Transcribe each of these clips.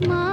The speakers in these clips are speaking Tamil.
Mom?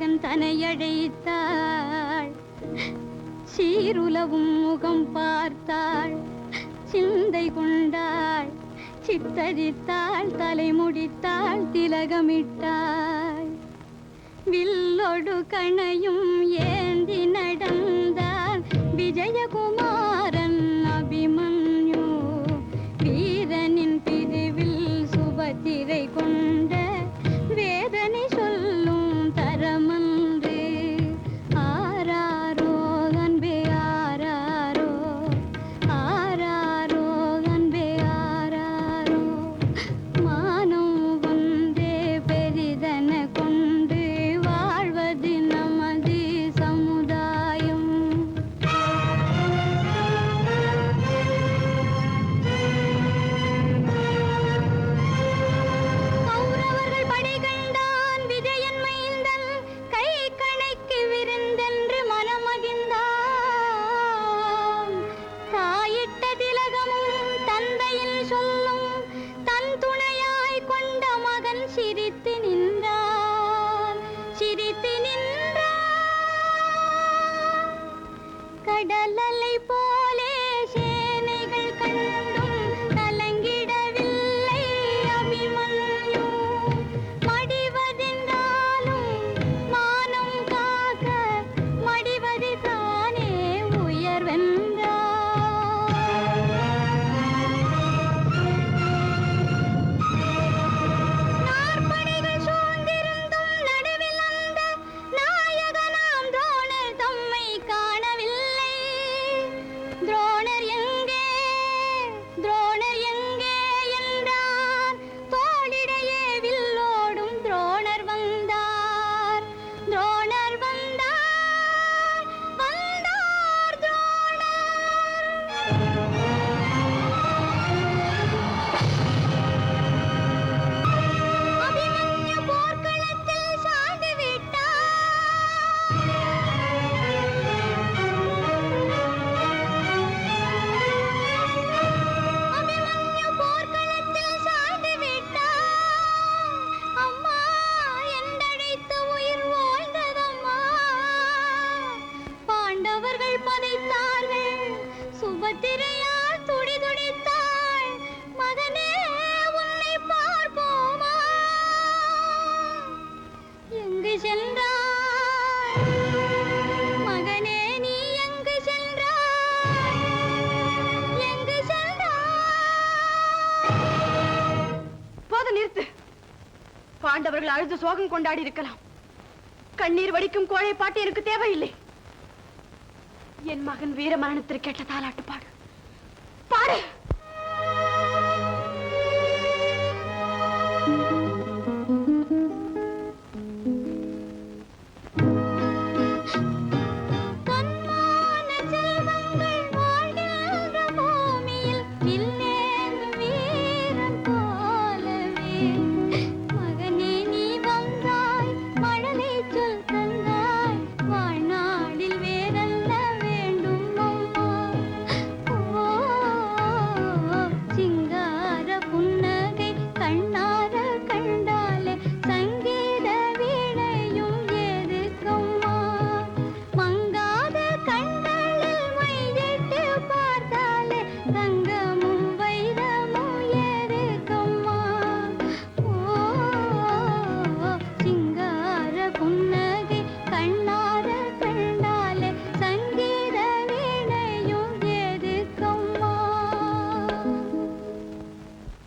உலகம் தனையழைத்தாள் சீருலவும் முகம் பார்த்தாள். சிந்தை கொண்டாள். சித்தரித்தாள். தலைமுடித்தாள் திலகமிட்டாள். வில்லொடு கணையும் ஏந்தி நடந்தாள். விஜயகுமார் கடலலை போ சித்திரையால் துடி துடித்தாள். மகனே உன்னை பார்ப்போமா? எங்கு சென்றாள் நிறுத்து. பாண்டவர்கள் அழுது சோகம் கொண்டாடி இருக்கலாம். கண்ணீர் வடிக்கும் கோழை பாட்டு எனக்கு தேவையில்லை. என் மகன் வீர மரணத்திற்கு கேட்ட தாலாட்டு பாடு பாரு.